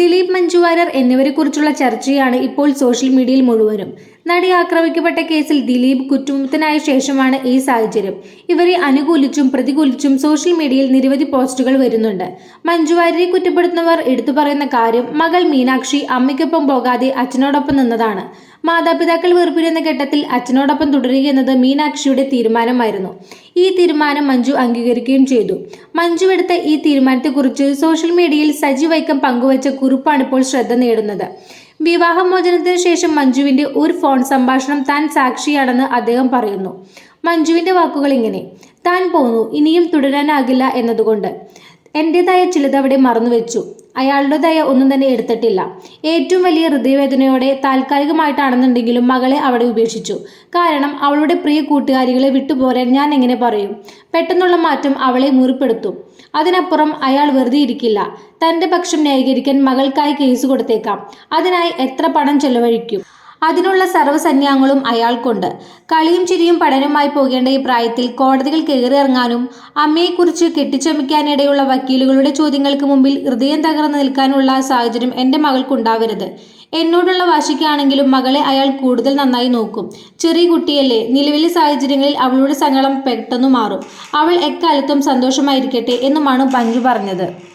ദിലീപ് മഞ്ജു വാര്യർ എന്നിവരെക്കുറിച്ചുള്ള ചർച്ചയാണ് ഇപ്പോൾ സോഷ്യൽ മീഡിയയിൽ മുഴുവനും. നടി ആക്രമിക്കപ്പെട്ട കേസിൽ ദിലീപ് കുറ്റമുക്തനായ ശേഷമാണ് ഈ സാഹചര്യം. ഇവരെ അനുകൂലിച്ചും പ്രതികൂലിച്ചും സോഷ്യൽ മീഡിയയിൽ നിരവധി പോസ്റ്റുകൾ വരുന്നുണ്ട്. മഞ്ജു വാര്യരെ കുറ്റപ്പെടുത്തുന്നവർ എടുത്തു പറയുന്ന കാര്യം മകൾ മീനാക്ഷി അമ്മയ്ക്കൊപ്പം പോകാതെ അച്ഛനോടൊപ്പം നിന്നതാണ്. മാതാപിതാക്കൾ വെറുപ്പിരുന്ന ഘട്ടത്തിൽ അച്ഛനോടൊപ്പം തുടരുകയെന്നത് മീനാക്ഷിയുടെ തീരുമാനമായിരുന്നു. ഈ തീരുമാനം മഞ്ജു അംഗീകരിക്കുകയും ചെയ്തു. മഞ്ജു എടുത്ത ഈ തീരുമാനത്തെക്കുറിച്ച് സോഷ്യൽ മീഡിയയിൽ സജി വൈക്കം പങ്കുവച്ച കുറിപ്പാണ് ഇപ്പോൾ ശ്രദ്ധ നേടുന്നത്. വിവാഹമോചനത്തിന് ശേഷം മഞ്ജുവിന്റെ ഒരു ഫോൺ സംഭാഷണം താൻ സാക്ഷിയാണെന്ന് അദ്ദേഹം പറയുന്നു. മഞ്ജുവിന്റെ വാക്കുകൾ ഇങ്ങനെ താൻ പോന്നു ഇനിയും തുടരാനാകില്ല എന്നതുകൊണ്ട്. എന്റെതായ ചിലത് അവിടെ മറന്നുവെച്ചു. അയാളുടേതായ ഒന്നും തന്നെ എടുത്തിട്ടില്ല. ഏറ്റവും വലിയ ഹൃദയവേദനയോടെ താൽക്കാലികമായിട്ടാണെന്നുണ്ടെങ്കിലും മകളെ അവിടെ ഉപേക്ഷിച്ചു. കാരണം അവളുടെ പ്രിയ കൂട്ടുകാരികളെ വിട്ടുപോരാൻ ഞാൻ എങ്ങനെ പറയും? പെട്ടെന്നുള്ള മാറ്റം അവളെ മുറിപ്പെടുത്തും. അതിനപ്പുറം അയാൾ വെറുതെ ഇരിക്കില്ല. തന്റെ പക്ഷം ന്യായീകരിക്കാൻ മകൾക്കായി കേസ് കൊടുത്തേക്കാം. അതിനായി എത്ര പണം ചെലവഴിക്കും? അതിനുള്ള സർവസന്യാങ്ങളും അയാൾക്കുണ്ട്. കളിയും ചിരിയും പഠനവുമായി പോകേണ്ട ഈ പ്രായത്തിൽ കോടതികൾ കയറിയിറങ്ങാനും അമ്മയെക്കുറിച്ച് കെട്ടിച്ചമിക്കാനിടയുള്ള വക്കീലുകളുടെ ചോദ്യങ്ങൾക്ക് മുമ്പിൽ ഹൃദയം തകർന്നു നിൽക്കാനുള്ള സാഹചര്യം എന്റെ മകൾക്കുണ്ടാവരുത്. എന്നോടുള്ള വാശിക്കാണെങ്കിലും മകളെ അയാൾ കൂടുതൽ നന്നായി നോക്കും. ചെറിയ കുട്ടിയല്ലേ നിലവിലെ സാഹചര്യങ്ങളിൽ അവളുടെ സങ്കടം പെട്ടെന്ന് മാറും. അവൾ എക്കാലത്തും സന്തോഷമായിരിക്കട്ടെ എന്നുമാണ് പഞ്ചു പറഞ്ഞത്.